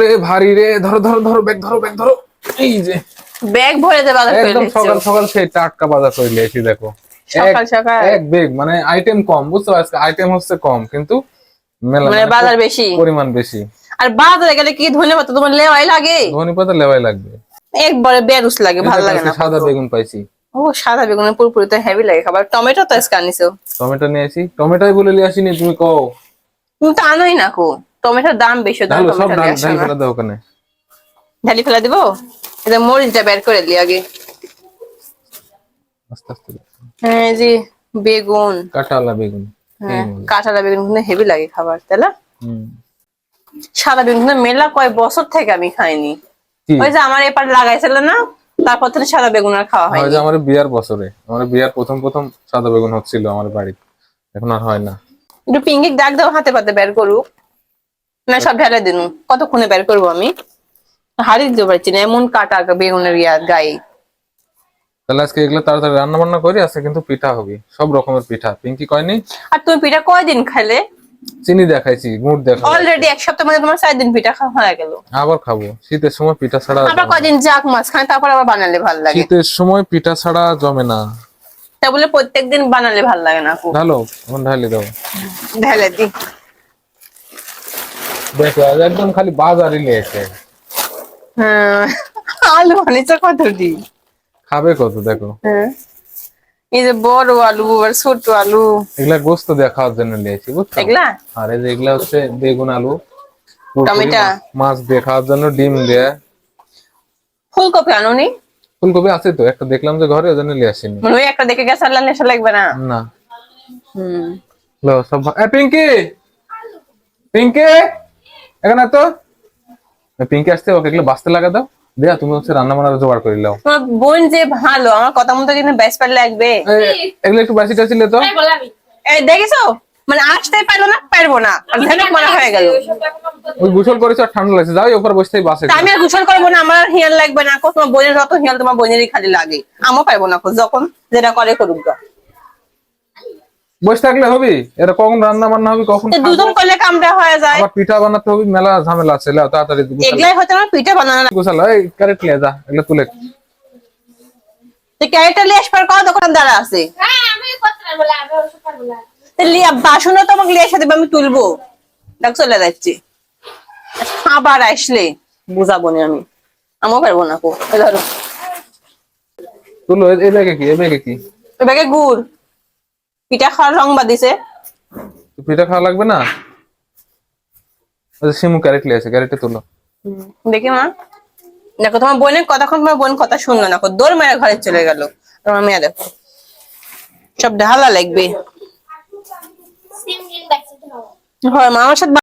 রে ভারী রে। ধরো ধরো ধরো ব্যাগ ধরো ব্যাগ ধরো। এই যে। ব্যাগ ভরে দে বাজার করে একদম সকাল সকাল সেই টাটকা বাজার করে নিয়েছি দেখো। সকাল সকাল। এক বেগ মানে আইটেম কম বুঝছ? আজকে আইটেম হচ্ছে কম কিন্তু মানে মানে বাজার বেশি। পরিমাণ বেশি। আর বাজারে গেলে কি ধন্যবাদ তোমার লেওয়াই লাগে? ধনী পাতা লেওয়াই লাগবে। একবারে বেরুস লাগে ভালো লাগে না সাদা বেগুন পাইছি। ও সাদা বেগুনের পুরোপুরি তো হেভি লাগে খাবার। টমেটো তো আজকে আনিছো। টমেটো নিয়ে আসি। টমেটোই বলে নিয়ে আসিনি তুমি কও। তুমি তো আনোই না কো। টমেটোর দাম বেশি ঢালো। ফেলে দাও ওখানে। ঢালি ফেলা দিব? এটা মরিচটা বের করে দিই আগে। হ্যাঁ যে বেগুন। কাঁটালা বেগুন। হ্যাঁ কাঁঠালা বেগুন কিন্তু হেভি লাগে খাবার তাই না। সাদা বেগুন কিন্তু মেলা কয় বছর থেকে আমি খাইনি। ওই যে আমার এপার লাগাইছিল না তারপর থেকে সাদা বেগুন আর খাওয়া হয় আমার বিয়ার বছরে আমার বিয়ার প্রথম প্রথম সাদা বেগুন হচ্ছিল আমার বাড়িতে। এখন আর হয় না। একটু পিঙ্কিক ডাক দাও হাতে পাতে বের করুক। না সব ঢেলে দিন। কতক্ষণে বের করব আমি? হাড়ি দিতে পারছি না এমন কাটা বেগুনের ইয়া গায়ে। তাহলে আজকে এগুলো তাড়াতাড়ি রান্না বান্না করি আজকে কিন্তু পিঠা হবে। সব রকমের পিঠা। পিঙ্কি কয়নি আর তুমি পিঠা কয়দিন খাইলে চিনি দেখাইছি গুড় অলরেডি এক সপ্তাহ মধ্যে তোমার চার দিন পিঠা খাওয়া হয়ে গেল। আবার খাব। শীতের সময় পিঠা ছাড়া কয়দিন যাক মাছ খাই তারপর আবার বানালে ভালো লাগে। শীতের সময় পিঠা ছাড়া জমে না। তা বলে প্রত্যেকদিন বানালে ভালো লাগে না খুব ঢালো দাও। ঢেলে দি। দেখো আজ একদম খালি বাজারই নিয়েছে হ্যাঁ আলু আনিস কত দি খাবে কত দেখো হ্যাঁ এই যে বড় আলু আর ছোট আলু এগুলা গোস্ত দিয়ে খাওয়ার জন্য নিয়েছি বুঝছ এগুলা আর এই যে এগুলা হচ্ছে বেগুন আলু পুরোপুরি টমেটো। মা- মাছ দিয়ে খাওয়ার জন্য ডিম দিয়ে ফুলকপি আনুনি ফুলকপি আছে তো একটা দেখলাম যে ঘরে ওই জন্য নিয়ে আসিনি মনে হয় একটা দেখে গেছে আল্লাহ নেশা লাগবে না না হুম লো সব ভা- এ পিঙ্কি পিঙ্কি এখানে তো পিঙ্কি আসতে ওকে এগুলো বাঁচতে লাগা দাও। দিয়া তুমি হচ্ছে রান্না বান্নার জোগাড় করে নাও। তোমার বোন যে ভালো আমার কথা মতো কিন্তু পার লাগবে। এগুলো একটু বাসি টাসিলে তো এই দেখেছ? মানে আসতে পারল না পারব না। মারা হয়ে গেল। ওই গোসল করেছে আর ঠান্ডা লাগছে। যাও ওপর বসতেই বাসে আমি আর গোসল করব না আমার হিয়াল লাগবে না। তোমার বোনের যত হিয়াল তোমার বোনেরই খালি লাগে। আমও পারব না যখন যেটা করে করুক গা। বসে থাকলে হবি? এটা কখন রান্না বান্না হবে কখন দুজন করলে কামটা হয়ে যায়। আবার পিঠা বানাতে হবে মেলা ঝামেলা আছে লাও তাড়াতাড়ি। এগুলাই আমার পিঠে বানানো। এই নিয়ে যা এগুলো তুলে। তো ক্যারেক্টার লিয়ে আসবার কত দোকান দ্বারা আছে? হ্যাঁ আমি পারব না আমি ওসব পারব না তো লিয়া বাসনও তো আমাকে লিয়ে আমি তুলবো। দেখ চলে যাচ্ছি। আবার আসলে বুঝাবো না আমি। আমও পারব না কো। ধরো। তুলো এই ব্যাগে কি এই ব্যাগে কি? এবারে গুড়। পিঠা খাওয়ার রং দিছে পিঠা খাওয়া লাগবে না? ওই যে শিমু ক্যারেট লিয়ে আছে ক্যারেটে তুলো। দেখি মা। দেখো তোমার বোনের কতক্ষণ তোমার বোন কথা শুনলো না। দৌড় মেরে ঘরে চলে গেল। তোমার মেয়ে দেখো। সব ঢালা লাগবে। সিম হয় মা আমার সাথে